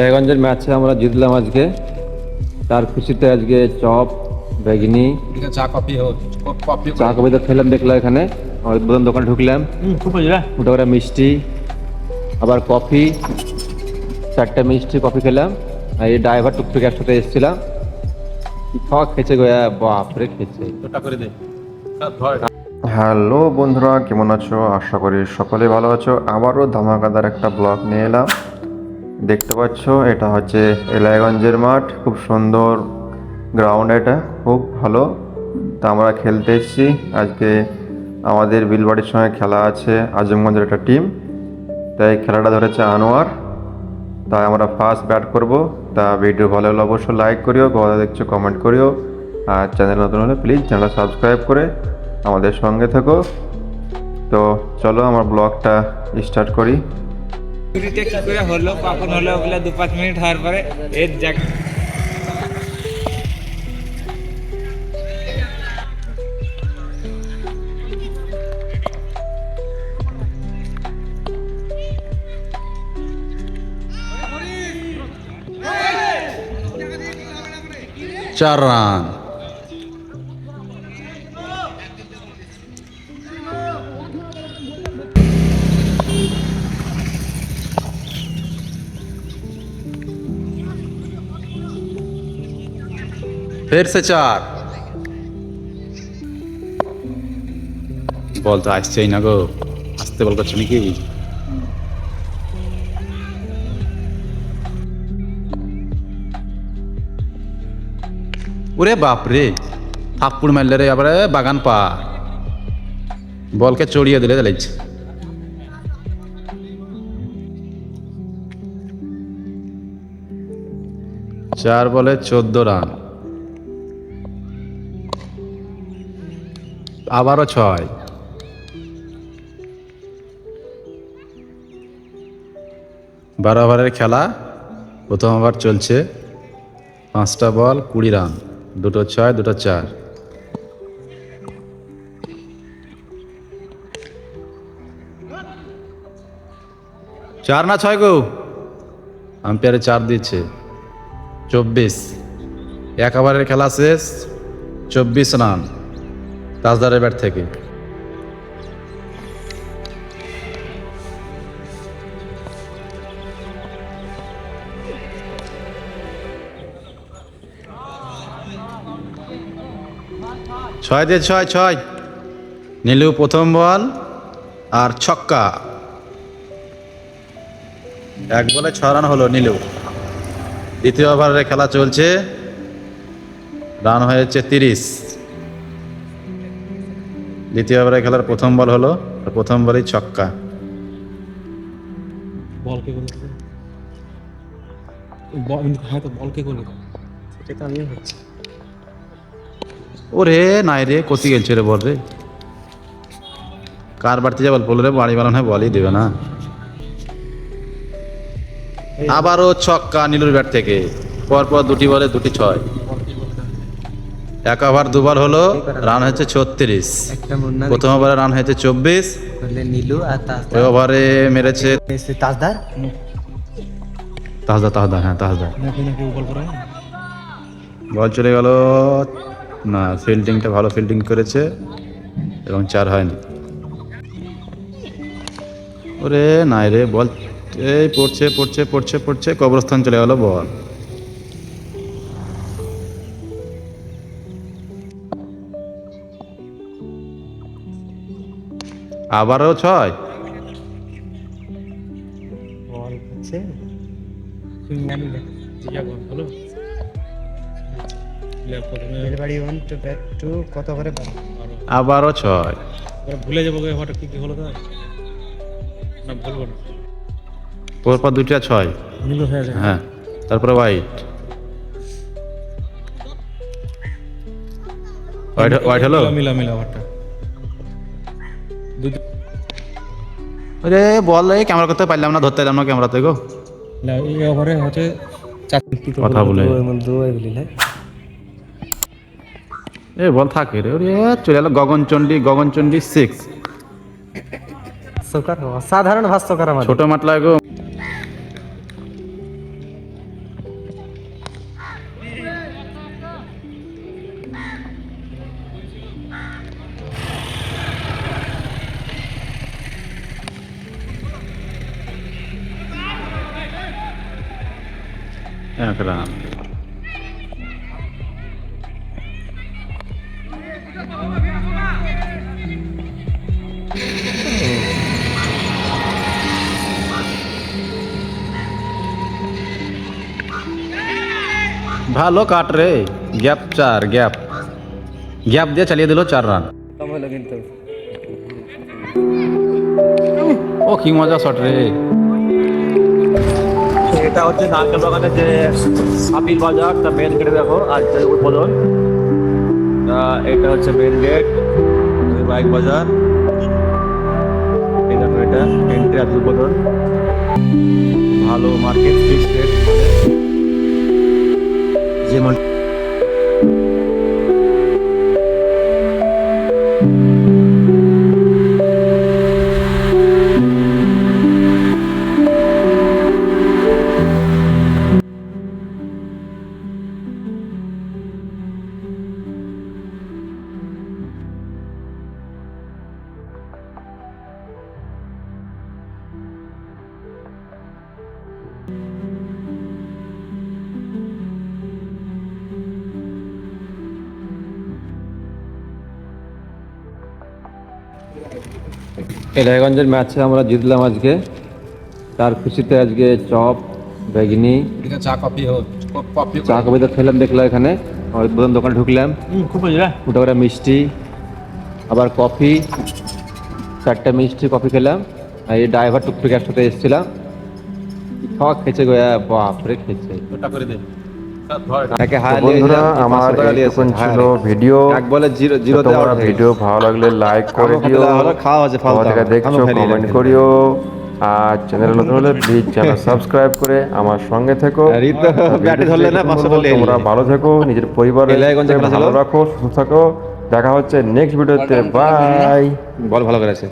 রায়গঞ্জের ম্যাচে আমরা জিতলাম আজকে। তার খুশিতে আজকে চপ বেগনি। চা কফি হোক কফি চা কবিতা খেলাম দেখলাম এখানে। আমার উদ্বোধন দোকানে ঢুকলাম। খুব বুঝলা করে মিষ্টি আবার কফি। চারটা মিষ্টি কফি খেলাম। আর এই ড্রাইভার টুকটুক একসাথে এসেছিলাম। কি খাওয়া খেয়েছে গো হ্যাঁ, বাপরে খেয়েছে। ওটা করে দে। হ্যালো বন্ধুরা কেমন আছো? আশা করি সকলে ভালো আছো। আবারও ধামাকাদার একটা ব্লগ নিয়ে এলাম। দেখতে পাচ্ছ, এটা হচ্ছে এলাইগঞ্জের মাঠ। খুব সুন্দর গ্রাউন্ড এটা, খুব ভালো। তা আমরা খেলতে এসেছি। আজকে আমাদের বিলবাড়ির সঙ্গে খেলা আছে আজমগঞ্জের একটা টিম তাই খেলাটা ধরেছে আনোয়ার। তাই আমরা ফার্স্ট ব্যাট করব। তা ভিডিও ভালো হলে অবশ্যই লাইক করিও কথা দেখছ কমেন্ট করিও। আর চ্যানেল নতুন হলে প্লিজ চ্যানেলটা সাবস্ক্রাইব করে আমাদের সঙ্গে থেকো। তো চলো আমার ব্লগটা স্টার্ট করি। চুরিটা কি করে হলো, কখন হলো ওগুলো দু পাঁচ মিনিট হওয়ার পরে এর জায়গা চার রান। फिर से चार বল তো আসছেই না গো আসতে বল করছো নাকি ওরে বাপ রে থাপ্পুড় মারলে রে আবার বাগান পা বলকে চড়িয়ে দিলে চালাইছে চার বলে চোদ্দ রান আবারও ছয়। বারো ওভারের খেলা, প্রথম ওভার চলছে। পাঁচটা বল, কুড়ি রান। দুটো ছয়, দুটো চার। চার না ছয় গো? আম্পায়ারে চার দিচ্ছে। চব্বিশ। এক ওভারের খেলা শেষ, চব্বিশ রান। তাজদারের ব্যাট থেকে। ছয় দিয়ে ছয় ছয়। নীলু প্রথম বল আর ছক্কা। এক বলে ছ রান হলো নীলু। দ্বিতীয় ওভারের খেলা চলছে। রান হয়েছে তিরিশ। দ্বিতীয় ওভারের খেলার প্রথম বল হলো প্রথম বলই ছক্কা। বল কে করল বল হ্যাঁ সেটা তো আমিও হচ্ছে ওরে নাই রে কতি গেছে রে বল রে। কার বাড়তে যা বল বল রে বাড়ি বানানো হয় বলই দেবে না। আবারও ছক্কা নীলুর ব্যাট থেকে। পরপর দুটি বলে দুটি ছয়। এক ওভার দুবার হলো রান হয়েছে ছত্রিশ। প্রথম ওভারে রান হয়েছে চব্বিশ। নীলু আর ওই ওভারে মেরেছে তাজদার? তাহদা তাহদা হ্যাঁ বল বল চলে গেল। না ফিল্ডিংটা ভালো ফিল্ডিং করেছে এবং চার হয়নি। ওরে নাই রে বল। এই পড়ছে পড়ছে পড়ছে পড়ছে কবরস্থান চলে গেল বল। ব্যাট টু কত করে আবারও ছয় ভুলে যাব হঠাৎ কি কি হলো তাই না ভুলবো না পরপর দুইটা ছয় হয়ে যায় হ্যাঁ তারপরে হোয়াইট হোয়াইট হোয়াইট হলো মিলা মিলা মিলা আরে বল এই ক্যামেরা করতে পারলাম না ধরতে পারলাম না ক্যামেরাতে গো। না, এই ওভারে হচ্ছে চার কথা বলে। দুই এ বল থাকে রে ওরে চলে এলো গগনচন্ডী গগনচন্ডী সিক্স সাধারণ ভাষ্যকার ছোট মাতলা গো। এক রান ভালো কাট রে গ্যাপ চার গ্যাপ গ্যাপ দিয়ে চালিয়ে দিল চার রান ও কি মজা শট রে এটা হচ্ছে নারকেল বাগানের যে আপিল বাজার, তা মেন গেটে দেখো যে উদ্বোধন। এটা হচ্ছে মেন গেট বাইক বাজার। এটা এটা এন্ট্রি আজ উদ্বোধন। ভালো মার্কেট ফিক্স রেট যেমন এলাইগঞ্জের ম্যাচে আমরা জিতলাম আজকে। তার খুশিতে আজকে চপ বেগনি চা কফি কফি চা কবিতা খেলাম দেখলাম এখানে। আমার উদ্বোধন দোকানে ঢুকলাম। খুব মজা। ওটা করে মিষ্টি আবার কফি চারটা মিষ্টি কফি খেলাম। আর এই ড্রাইভার টুকটুক একসাথে এসেছিলাম। খাওয়া খেয়েছে গো হ্যাঁ, বাপরে খেয়েছে। ওটা করে দে। বন্ধুরা আমার এইটুকুন ছিল ভিডিও। বলে জিরো তো তোমরা ভিডিও ভালো লাগলে লাইক করে দিও খাওয়া আছে তোমার দেখছ কমেন্ট করিও। আর চ্যানেল নতুন হলে প্লিজ চ্যানেল সাবস্ক্রাইব করে আমার সঙ্গে থেকো। তোমরা ভালো থেকো নিজের ছিল। ভালো রাখো সুস্থ থাকো। দেখা হচ্ছে নেক্সট ভিডিওতে বাই বল ভালো করেছে।